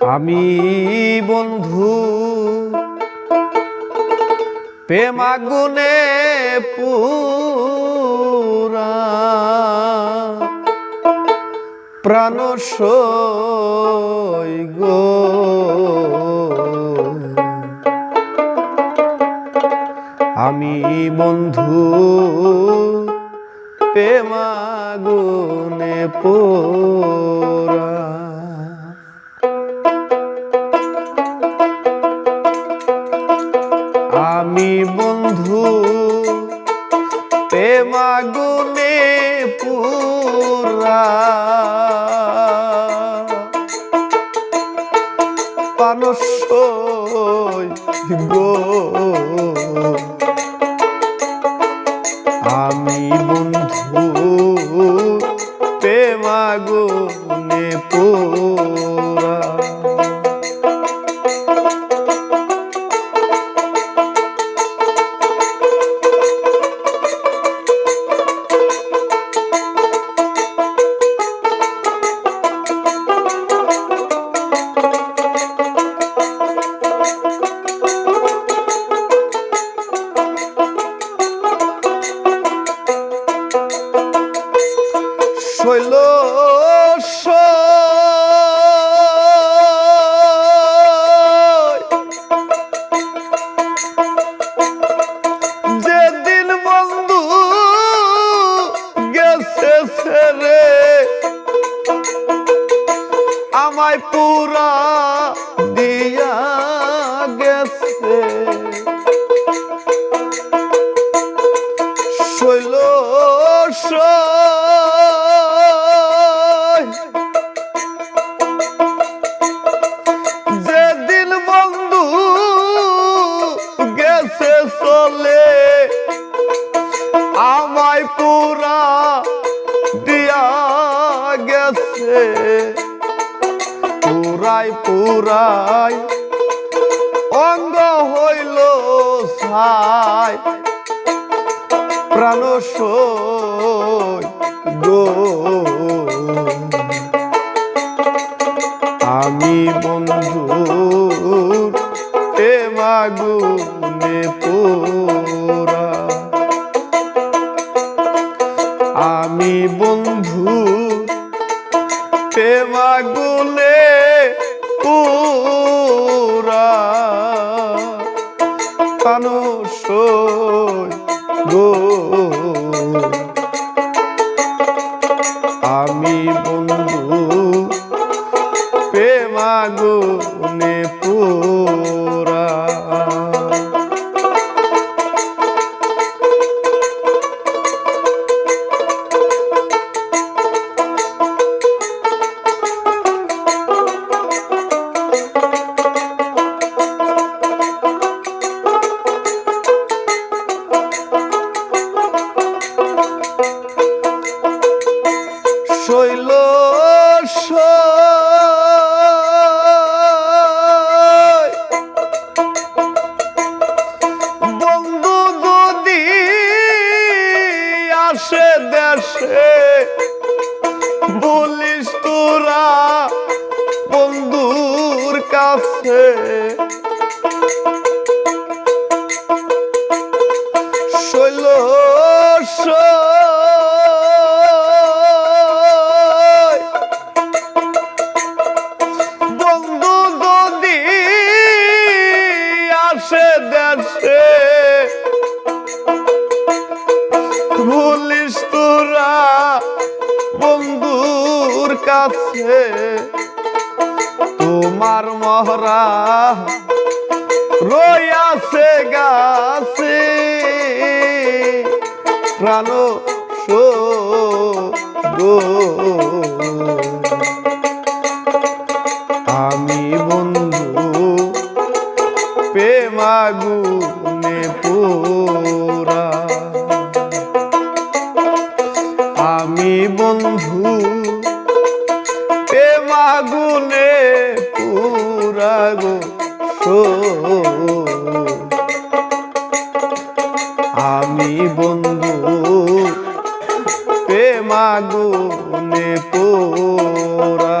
আমি বন্ধু প্রেমাগুনে পুরা প্রাণ গো। আমি বন্ধু প্রেমাগুনে পোরা। আমি বন্ধু প্রেমাগুনে পোরা পুরাই পুরাই অঙ্গ হইল সই গো। আমি বন্ধু এ মাগুনে পোরা আমি বন্ধু এ গুলে পুরা। মানুষ গো। কাছে। শৈল বন্ধু যদি আসে দেশে ভুলিস তোরা বন্ধুর কাছে। তোমার মহরা রয়াছে গাছে। প্রাণ আমি বন্ধু প্রেমাগুনে পোরা। আমি বন্ধু আমি বন্ধু পে প্রেমাগুনে পোরা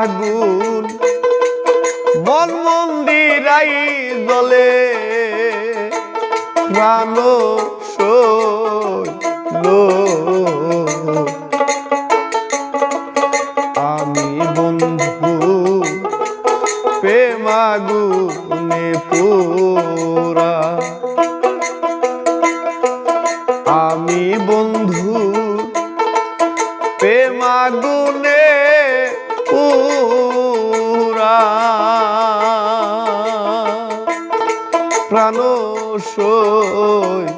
আগুন। মন মন্দিরাই জলে প্রাণ সইল। আমি বন্ধু প্রেমাগুনে পুরা। আমি বন্ধু পে প্রেমাগুনে গো